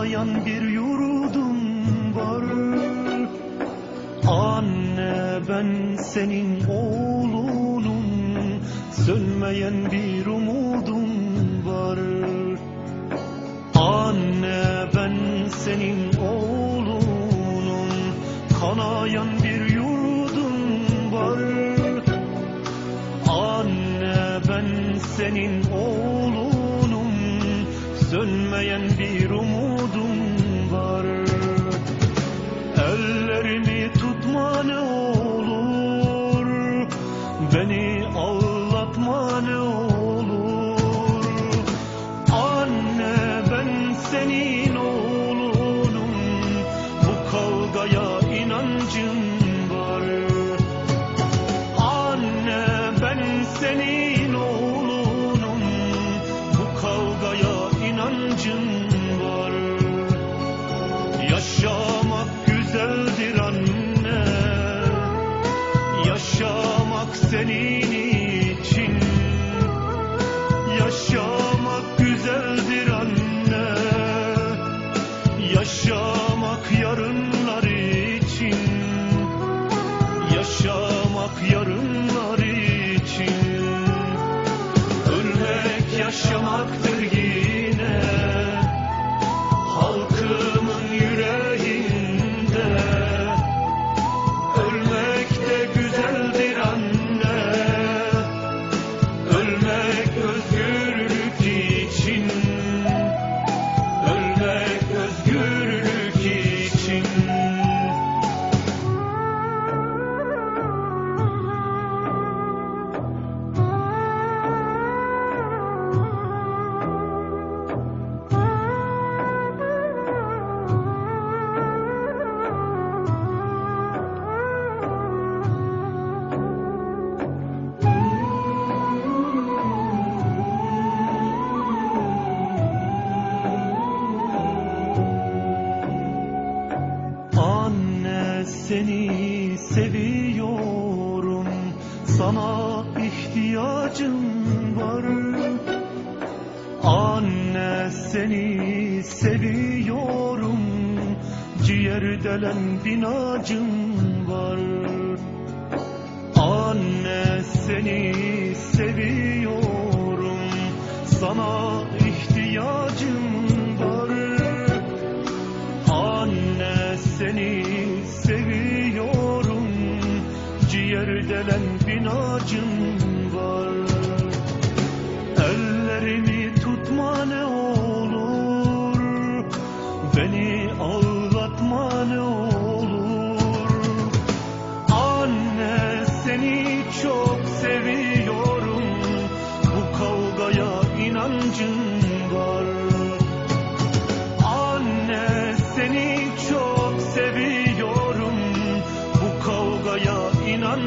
ağlayan bir yurdum var. Anne ben senin oğlunum. Sönmeyen bir umudum var. Anne ben senin oğlunum. Kanayan bir yurdum var. Anne ben senin oğlunum. Sönmeyen bir yarınlar için. Ölmek yaşamaktır yine seni seviyorum. Sana ihtiyacım var. Anne seni seviyorum. Ciğer delen binacım var. Anne seni seviyorum. Sana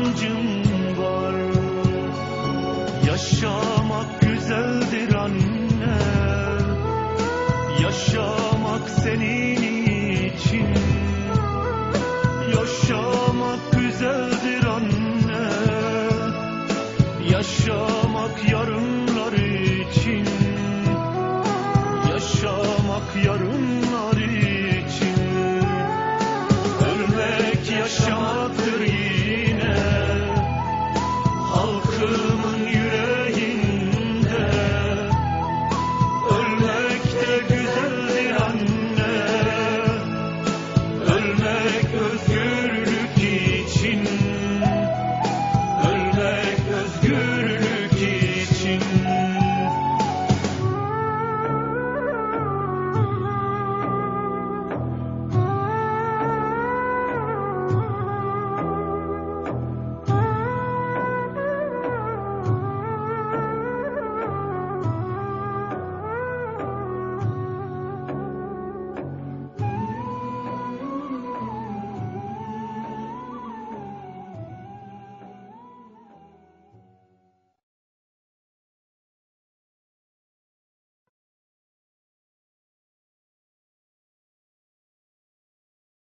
inancım var. Yaşamak güzeldir anne. Yaşamak senin için. Yaşamak güzeldir anne. Yaşamak yarınlar için. Yaşamak yarınlar için. Ölmek yaşamaktır